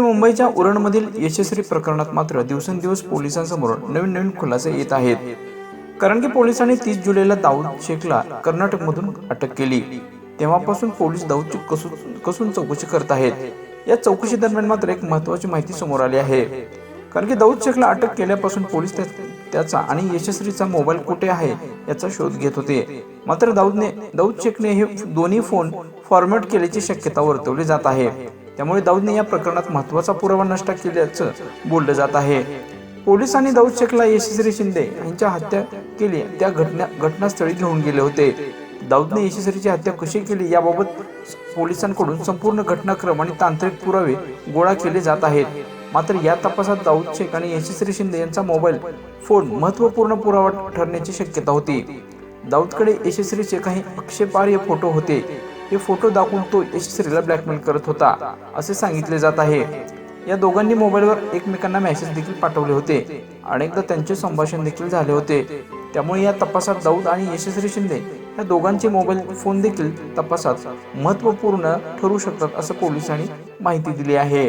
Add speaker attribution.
Speaker 1: मुंबईच्या उरणमधील यशस्वी प्रकरणात मात्र दिवसेंदिवस पोलिसांसमोर नवीन नवीन खुलासे येत आहेत. कारण की पोलिसांनी तीस जुलैला दाऊद शेखला कर्नाटकमधून अटक केली. तेव्हापासून पोलीस दाऊदची कसून कसून चौकशी करत आहेत. या चौकशी दरम्यान मात्र एक महत्वाची माहिती समोर आली आहे. कारण की दाऊद शेखला अटक केल्यापासून पोलीस त्या- त्याचा आणि यशस्वीचा मोबाईल कुठे आहे याचा शोध घेत होते. मात्र दाऊदने दाऊद शेखने हे दोन्ही फोन फॉर्मॅट केल्याची शक्यता वर्तवली जात आहे. त्यामुळे दाऊदने या प्रकरणात महत्त्वाचा पुरावा नष्ट केल्याचं बोललं जात आहे. पोलिसांनी दाऊद शेखला यशस्वी शिंदे यांच्या हत्या केली. त्या घटना घटनास्थळी घेऊन गेले होते. दाऊदने यशस्वीची हत्या कशी केली याबाबत पोलिसांकडून संपूर्ण घटनाक्रम आणि तांत्रिक पुरावे गोळा केले जात आहेत. मात्र या तपासात दाऊद शेख आणि यशस्वी शिंदे यांचा मोबाईल फोन महत्त्वपूर्ण पुरावा ठरण्याची शक्यता होती. दाऊदकडे यशस्वीचे काही आक्षेपार्ह फोटो होते. हे फोटो दाखवून तो यशस्वीला ब्लॅकमेल करत होता असे सांगितले जात आहे. या दोघांनी मोबाईलवर एकमेकांना मेसेज देखील पाठवले होते अनेकदा त्यांचे संभाषण देखील झाले होते. त्यामुळे या तपासात दाऊद आणि यशस्वी शिंदे या दोघांचे मोबाईल फोन देखील तपासात महत्त्वपूर्ण ठरू शकतात असं पोलिसांनी माहिती दिली आहे.